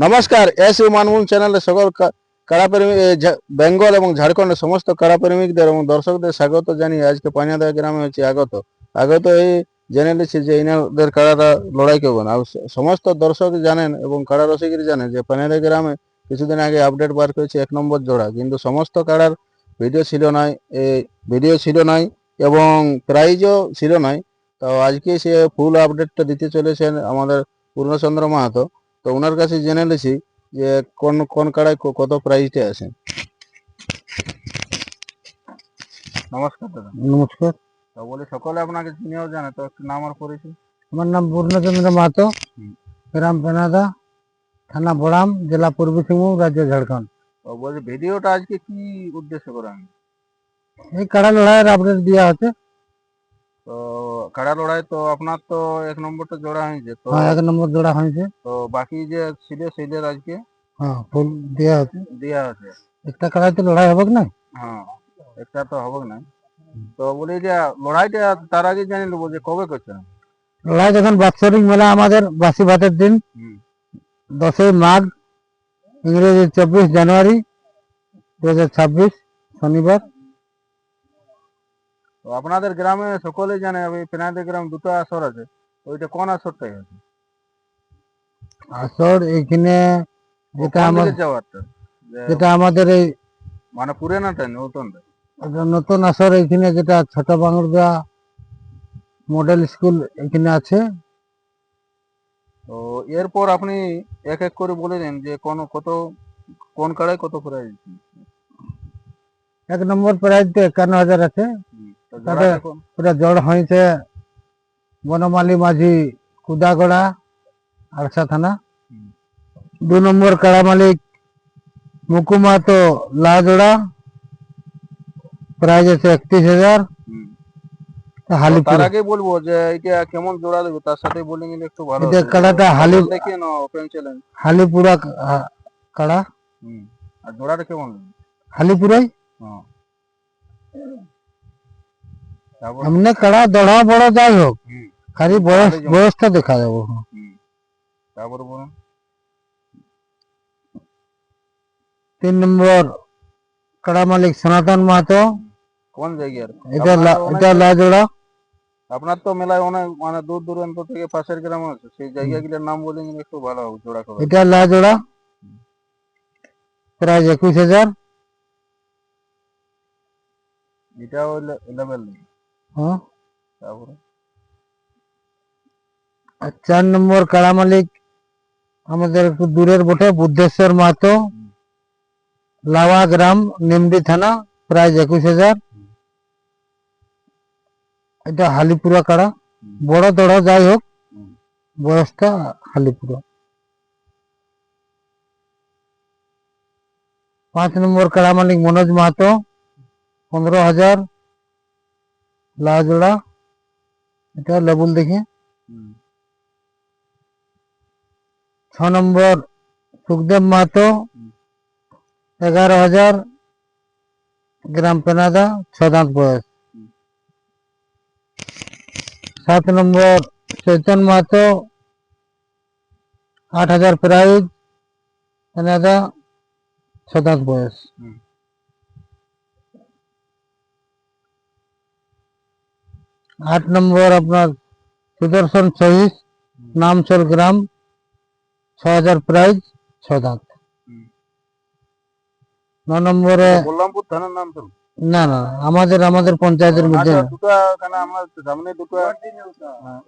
নমস্কার S U মানমুন চ্যানেলে সকল কা- কাড়াপ্রেমী এ, বেঙ্গল এবং ঝাড়খণ্ডের সমস্ত কাড়াপ্রেমিকদের এবং দর্শকদের স্বাগত জানিয়ে আজকে পানিয়াদা গ্রামে হচ্ছে আগত। আগত এই জেনে নিচ্ছি যে ইনাদের কাড়ারা লড়াই করবেন আর সমস্ত দর্শক জানেন এবং কাড়া রসিকরা জানেন যে পানিয়াদা গ্রামে কিছুদিন আগে আপডেট বার করেছে এক নম্বর জোড়া। কিন্তু সমস্ত কাড়ার ভিডিও ছিল নাই এই ভিডিও ছিল নাই এবং প্রাইজও ছিল নাই। তো আজকে সে ফুল আপডেটটা দিতে চলেছেন আমাদের পূর্ণচন্দ্র মাহাতো। তো ওনার কাছে জেনে নিয়েছি যে কোন কোন কাড়ায় কত প্রাইজটা আছে। নমস্কার দাদা। নমস্কার। তো বলি সকলে আপনাকে চিনেও জানে তো একটু নাম আর পরিচয়। আমার নাম পূর্ণচন্দ্র মাহাতো। গ্রাম পেনাদা থানা বড়াম জেলা পূর্বী সিংভূম রাজ্য ঝাড়খণ্ড। তো বলছি ভিডিওটা আজকে কি উদ্দেশ্য করে আমি এই কাড়া লড়াইয়ের আপডেট দেওয়া আছে তো কাড়া লড়াই? তো আপনার তো এক নম্বরটা জোড়া হয়েছে তো হ্যাঁ এক নম্বর জোড়া হয়েছে। তো বাকি যে ছিল সেইদের আজকে? হ্যাঁ ফুল দেওয়া আছে। দেওয়া আছে। একটা কাড়াইতে লড়াই হবে না? হ্যাঁ একটা তো হবে না। তো বলি যে লড়াইটা তার আগে জানি নেব যে কবে করছেন লড়াই যখন বাৎসরিক মেলা আমাদের বাসি ভাতের দিন দশই মাঘ ইংরেজি চব্বিশ জানুয়ারি দু হাজার ছাব্বিশ শনিবার। তো আপনাদের গ্রামে সকলে জানে ওই পেনাদের গ্রাম দুটো আসর আছে ওইটা কোন আসরটাই আছে? আসর এখানে যেটা আমার যাওয়ারটা যেটা আমাদের এই মানে পুরানাটা নতুনটা একটা নতুন? আসর এখানে যেটা ছোট বাংলা মডেল স্কুল এখানে আছে। তো এরপর আপনি এক এক করে বলে দিন যে কোন কত কোন কাড়ায় কত প্রাইজ এক নম্বর প্রাইজ তো একান্ন হাজার আছে। পুরা জড় হয়েছে বনমালী মাঝি কুদাগড়া আরসা থানা দু নম্বর কাড়া মালিক মুকুমা তো লাজোড়া প্রাইজ আছে একত্রিশ হাজার তার আগে বলব যে এটা কেমন জোড়া দেবো তার সাথে বলে নিলে একটু ভালো এটা কাড়াটা হালি- দেখি না ওপেন চ্যালেঞ্জ হালিপুরা কাড়া হুম আর জোড়াটা কেমন হালিপুরাই হ্যাঁ তারপর এমনি দড়া বড় যাই হোক খালি বয়স বয়সটা দেখা যাব তারপর বলুন। তিন নম্বর কাড়া মালিক সনাতন মাহাতো কোন জায়গার এটা আপনার লা- তো এটা লাজোড়া আপনার তো মেলায় অনেক মানে দূর দূরান্ত থেকে পাশের গ্রাম আছে সেই জায়গাগুলোর নাম বলে নিলে একটু ভালো হবে জোড়া করে এটা লাজোড়া প্রাইজ একুশ হাজার এটা লেভেল তারপরে আর চার নম্বর কাড়া মালিক আমাদের একটু দূরের বটে, বুদ্ধেশ্বর মাহাতো, লাওয়া গ্রাম, নিমডি থানা, প্রায় একুশ হাজার। এটা হালিপুরা কাড়া। বড় দড় যাই হোক, বয়সটা হালিপুরা। পাঁচ নম্বর কাড়া মালিক মনোজ মাহাতো, পনেরো হাজার। লাজোড়া এটা লেবুল দেখে হুম। ছ নম্বর সুখদেব মাহাতো হুম। এগারো হাজার গ্রাম পেনাদা ছ দাঁত বয়স হুম। সাত নম্বর চৈতন মাহাতো আট হাজার প্রাইজ পেনাদা ছ দাঁত বয়স হুম। আট নম্বর আপনার সুদর্শন সহিস নামচল গ্রাম ছ হাজার প্রাইজ ছ দাঁত ন নম্বরে বল্লামপুর থানার নাম তো না না আমাদের আমাদের পঞ্চায়েতের মধ্যে আচ্ছা না। দুটো এখানে আমার সামনে দুটো হ্যাঁ।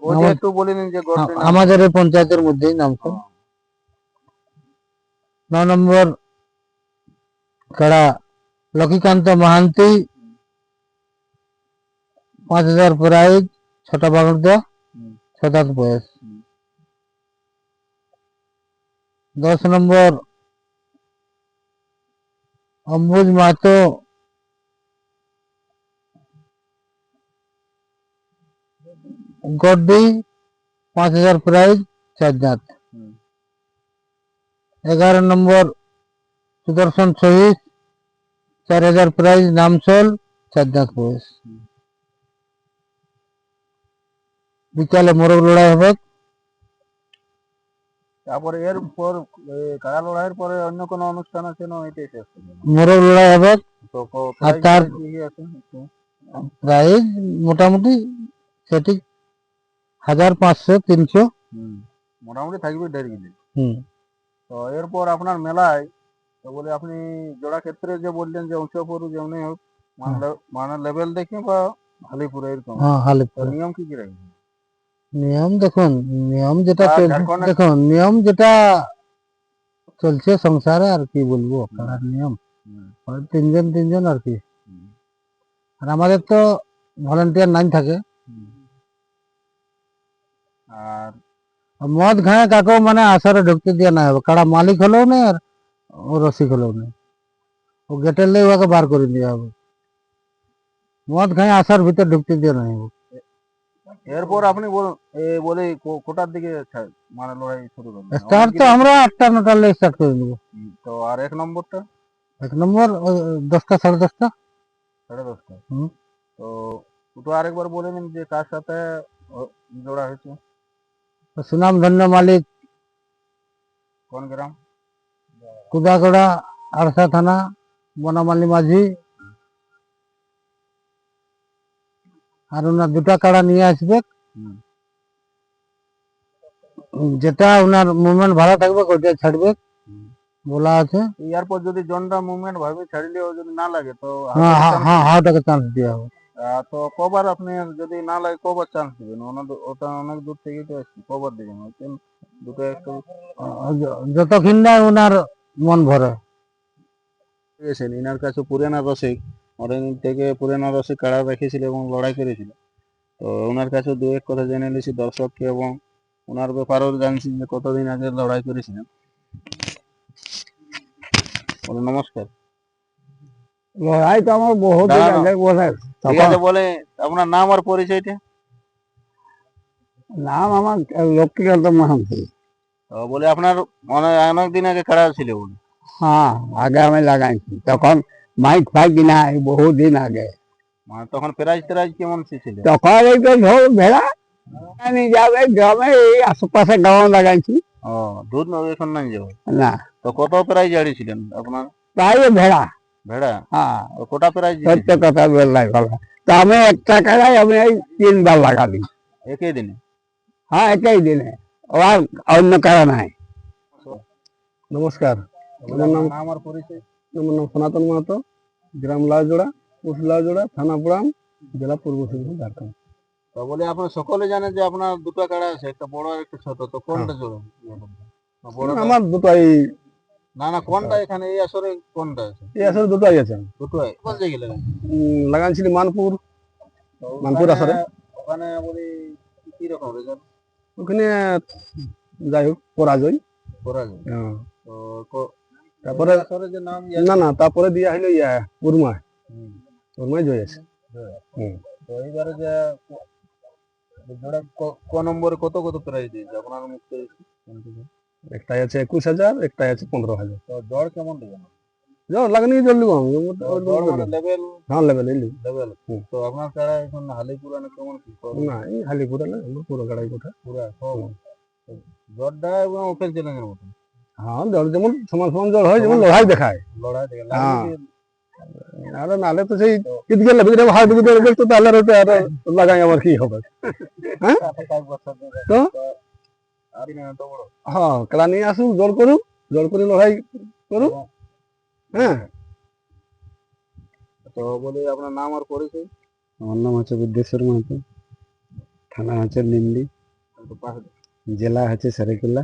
আমাদের এই পঞ্চায়েতের মধ্যেই নাম তো ন নম্বর কাড়া লক্ষ্মীকান্ত মাহান্তি পাঁচ হাজার প্রাইজ ছোট বাগড়দা হুম। ছদাত বয়স। দশ নম্বর অম্বুজ মাহাতো গড্ডি পাঁচ হাজার প্রাইজ চার হুম। এগারো নম্বর সুদর্শন শহীদ চার হাজার প্রাইজ নামচল চার বয়স বিকালে মোরগ লড়াই হবে। তারপরে এর পর কাড়া লড়াইয়ের পরে অন্য কোনো অনুষ্ঠান আছে না? এটাই শেষ মোরগ লড়াই হবে। আর তার-? প্রাইস মোটামুটি সেটি হাজার পাঁচশো তিনশো। মোটামুটি থাকবে দেড় গিলি তো এরপর আপনার মেলায় তো বলে আপনি জোড়া ক্ষেত্রে যে বললেন যে উঁচুপুর যেমনি হোক মানে মানে লেভেল দেখে বা হালিপুরে এরকম? হ্যাঁ হালিপুর। নিয়ম কি কি রাখবেন? নিয়ম দেখুন নিয়ম যেটা আর চলছে ঝাড়খণ্ডে- দেখুন নিয়ম যেটা চলছে সংসারে আর কি বলব খেলার নিয়ম হুম, ওই তিনজন তিনজন আর কি হুম, আর আমাদের তো ভলেন্টিয়ার নাই থাকে হুম। আর আর মদ খায় কাকেও মানে আসরে ঢুকতে দিয়ে না হবে কারা মালিক হলেও নেই আর ও রসিক হলেও নেই ও গেটের লেগে ওকে বার করে দেওয়া হবে মদ খায় আসার ভিতর ঢুকতে দিয়ে না হবে এরপর আপনি বল- এ বলে কোটার দিকে মানে লড়াই শুরু করবেন স্টার্ট তো আমরা আটটা নটা স্টার্ট করে দেবো। তো আর এক নম্বরটা? এক নম্বর দশটা সাড়ে দশটা। সাড়ে দশটা। তো দুটো আরেকবার বলে নিন যে কার সাথে জোড়া হয়েছে? সুনাম ধন্য মালিক। কোন গ্রাম? কুদাগড়া আরসা থানা বনামালি মাঝি। আর ওনার দুটা কাড়া নিয়ে আসবে। যেটা ওনার মুভমেন্ট ভালো থাকবে ওইটা ছাড়বে। বলা আছে। এরপর যদি জনটা মুভমেন্ট ভাবে ছাড়লেও যদি না লাগে তো হ্যাঁ হ্যাঁ chance- হ্যাঁ হাওটাকে চান্স দেওয়া হবে। তো কবার আপনি যদি না লাগে কবার চান্স দিবেন? ওটা অনেক দূর থেকে তো আসছে কবার দিবেন? দুটো একটু যতক্ষণ না ওনার মন ভরে। ইনার কাছে পুরানা রসিক। অনেক থেকে পুরানা রসিক কাড়া রেখেছিল এবং লড়াই করেছিল? তো ওনার কাছে দু এক কথা জেনে নিয়েছি দর্শককে এবং ওনার ব্যাপারেও জানছি যে কতদিন আগে লড়াই করেছিলেন। নমস্কার। লড়াই তো আমার বহুত বলে। আপনার নাম আর পরিচয়টা? নাম আমার লক্ষ্মীকান্ত মাহান্তি। বলে আপনার অনেক অনেক দিন আগে কাড়া ছিল বলে? হ্যাঁ আগে আমি লাগাইছি। তখন মাইক ফাইক নাই বহুত দিন আগে। মানে তখন প্রাইজ ট্রাইজ কেমন ছিল? তখন এই তো ধর ভেড়া আমি যাবে গ্রামে এই আশেপাশে গাঁও লাগাইছি। ও দুধ না এখন নাই যাব? না। তো কত প্রাইজ আড়িয়েছিলেন আপনার? তাই ভেড়া। ভেড়া? হ্যাঁ। কোটা প্রাইজ সত্য কথা বললাই ভালো। তো আমি একটা কাড়াই আমি এই তিনবার লাগালি। একই দিনে? হ্যাঁ একই দিনে। আর অন্য কারা নাই। নমস্কার। আমার নাম আমার পরিচয়? আমার নাম সনাতন মাহাতো। গ্রাম লাউজোড়া পোস্ট লাউজোড়া থানা পুরাম জেলা পূর্ব সিংভূম ঝাড়খণ্ড। তো বলে আপনার সকলে জানে যে আপনার দুটো কাড়া আছে একটা বড় আর একটা ছোট তো কোনটা জোড়া আমার দুটাই না না কোনটা এখানে এই আসরে কোনটা আছে? এই আসলে দুটাই আছে। দুটোই কোন জায়গায় লাগাই লাগাইছিলি মানপুর মানপুর আসরে? ওখানে বলি কি রকম রেজাল্ট ওখানে যাই হোক পরাজয়। করা যায় তো তারপরে যে নাম না না তারপরে দিয়া হইল ইয়া উর্মা। হুম, উর্মাই জয় আছে। তো এইবারে যে জোড়া ক- নম্বরে কত কত প্রাইজ দিয়েছে? আপনার মুখ? একটাই আছে একুশ হাজার একটাই আছে পনেরো হাজার। তো জ্বর কেমন দেবেন? যাও লাগানি জলদি কম লেভেল হ্যাঁ লেভেল লেভেল। তো আপনার কাড়া এখন হালি পুরানো কেমন কি না এই হালিপুরা না আমার পুরো গাড়াই কোঠা। পুরা সব জ্বরটা এবং ওপেন চ্যালেঞ্জের মতো হ্যাঁ জল যেমন সমান সমান জল হয় যেমন লড়াই দেখায়। লড়াই থেকে হ্যাঁ। আরে নালে তো সেই ঈদ গেলে ভিতরে হাত ভিতরে দেখতো তাহলে আর লাগাই আমার কি হবে? ধরে। তো? তো হ্যাঁ কেলা নিয়ে আসুক জল করুক জল করে লড়াই করুক। হ্যাঁ। তো বলে আপনার নাম আর পরিচয়? আমার নাম হচ্ছে বুদ্ধেশ্বর মাহাতো থানা হচ্ছে নিমলি জেলা আছে সারিকুল্লা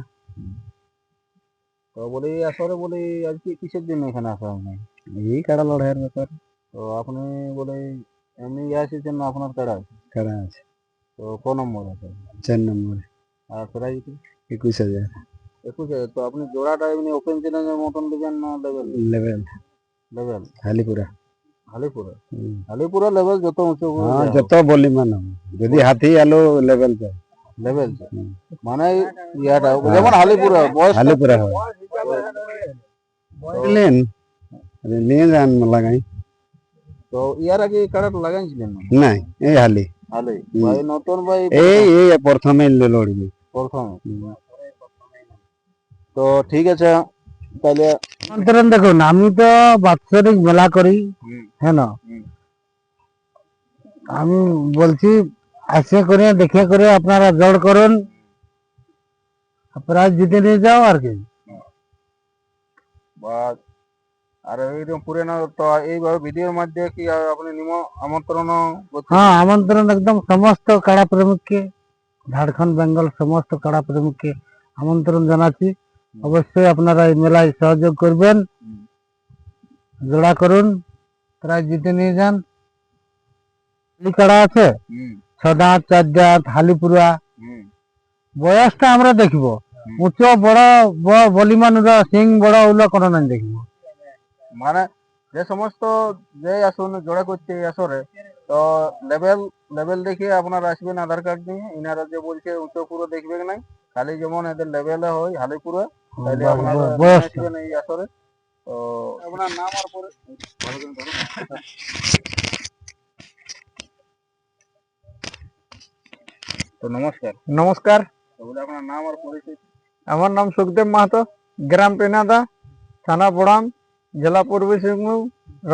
তো বলি আসরে বলি আজকে কিসের জন্য এখানে আসা হয়নি? এই কাড়া লড়াইয়ের ব্যাপার। তো আপনি বলে এমনি ইয়ে এসেছেন না আপনার কাড়া আছে। কাড়া আছে। তো ক নম্বর আছে? চার নম্বরে। আর প্রাইজ একুশ হাজার। একুশ হাজার। তো আপনি জোড়াটা এমনি ওপেন চ্যালেঞ্জের মতন দেবেন না লেভেল লেভেল লেভেল হালিপুরা। হালিপুরা? হালিপুরা লেভেল যত উঁচু হ্যাঁ যত বলি মানো যদি হাতি আলো লেভেল যায়। লেভেল। মানে ইয়াটা যেমন হালিপুরা বয়স হালিপুরা হয়। লেন নিয়ে যান লাগাই তো ইয়ার আগে লাগাইছিলেন না এই হালি হালে ভাই নতুন ভাই এই এই প্রথমে লড়বি প্রথম তো ঠিক আছে তাহলে আমন্ত্রণ দেখুন আমি তো বাৎসরিক মেলা করি হ্যাঁ না আমি বলছি আসে করে দেখে করে আপনারা জড় করুন প্রাইজ জিতে নিয়ে যাও আর কি বা আর এইরকম পুরানো তো এইভাবে ভিডিওর মধ্যে কি আপনি নিম আমন্ত্রণ হ্যাঁ আমন্ত্রণ একদম সমস্ত কাড়া প্রেমিককে ঝাড়খণ্ড বেঙ্গল সমস্ত কাড়া প্রেমিককে আমন্ত্রণ জানাচ্ছি। অবশ্যই আপনারা এই মেলায় সহযোগ করবেন। জোড়া করুন প্রাইজ জিতে নিয়ে যান। কাড়া আছে? হুম, ছ দাঁত চার দাঁত হালিপুরা বয়সটা আমরা দেখব। উচ্চ বড় বলিমান সিং বড় ওগুলো কোনো নাই দেখব মানে যে সমস্ত যে আসন জোড়া করছে এই আসরে তো লেভেল লেভেল দেখে আপনারা আসবেন আধার কার্ড নিয়ে। ইনারা যে বলছে উচ্চ পুরো দেখবেন নাই? খালি যেমন এদের লেভেলে হয় হালিপুরা তাহলে আপনারা আসবেন এই আসরে। তো আপনার নাম আর পরে। তো নমস্কার। নমস্কার। আপনার নাম আর পরিচয় আমার নাম সুখদেব মাহাতো গ্রাম পেনাদা থানা বড়াম জেলা পূর্বী সিংভূম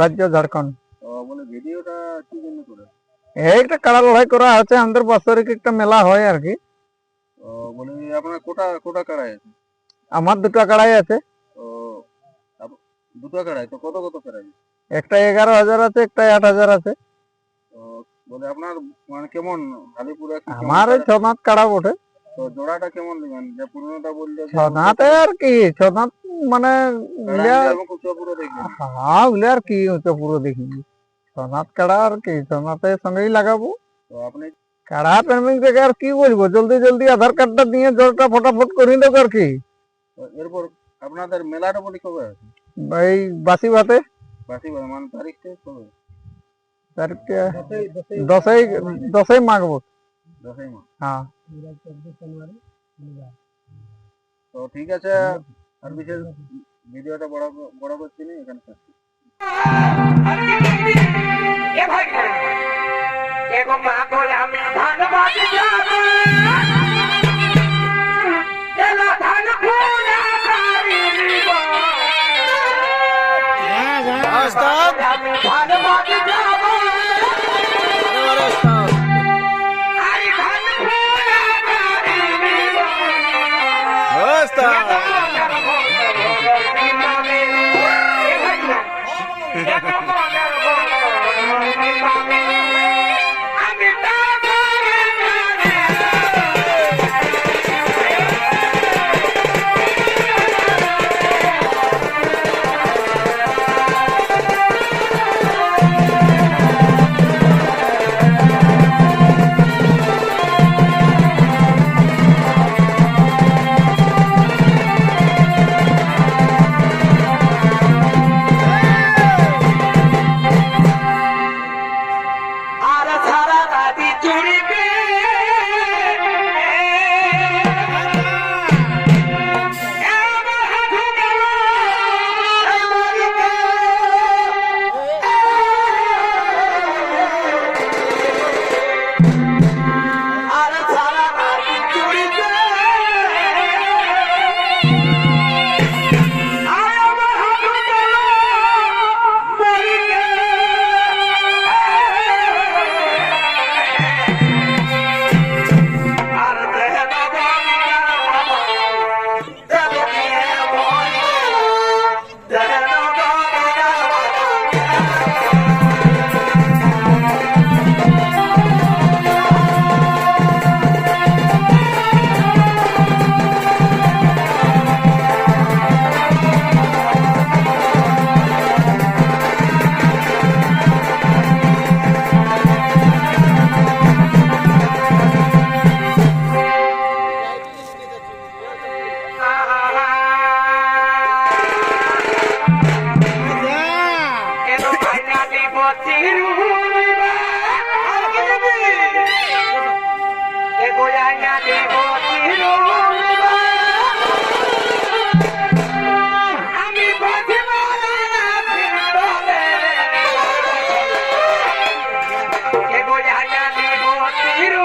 রাজ্য ঝাড়খণ্ড। তো বলে ভিডিওটা কি করে? এই একটা কাড়া লড়াই করা আছে আমাদের বাৎসরিক একটা মেলা হয় আর কি। তো বলে আপনার কোটা কোটা কাড়াই আছে? আমার দুটো কাড়াই আছে। দুটো কাড়াই তো কত কত কাড়াই একটা এগারো হাজার আছে একটা আট হাজার আছে। আপনার মানে কেমন? আমার কাড়া? ছনাথ কাড়া বটে। তো জোড়াটা কেমন নেবেন যে পুরনোটা বললে যে ছনাথে আর কি ছনাথ মানে কাড়া উলিয়া নিলে এবং খুচরো পুরো দেখবেন। হ্যাঁ উলিয়া আর কি হচ্ছে পুরো দেখি। ছনাথ কাড়া আর কি ছনাথের সঙ্গেই লাগাবো। তো আপনি কাড়া প্রেমিক থেকে আর কি বলব? জলদি জলদি আধার কার্ডটা দিয়ে জলটা ফটাফট করে দেবো আর কি। তো এরপর আপনাদের মেলাটা বলি কবে আছে? এই বাসি ভাতে। বাসি বাজার, মানে তারিখটা কবে? তারিখটা দশই দশই মাগবো। দশই মাস হ্যাঁ। তো ঠিক আছে আর বিশেষ ভিডিওটা বড় বড় করছি না এখানে এগো মা বলে আমি ধান ગોળ્યા તીરો તીરો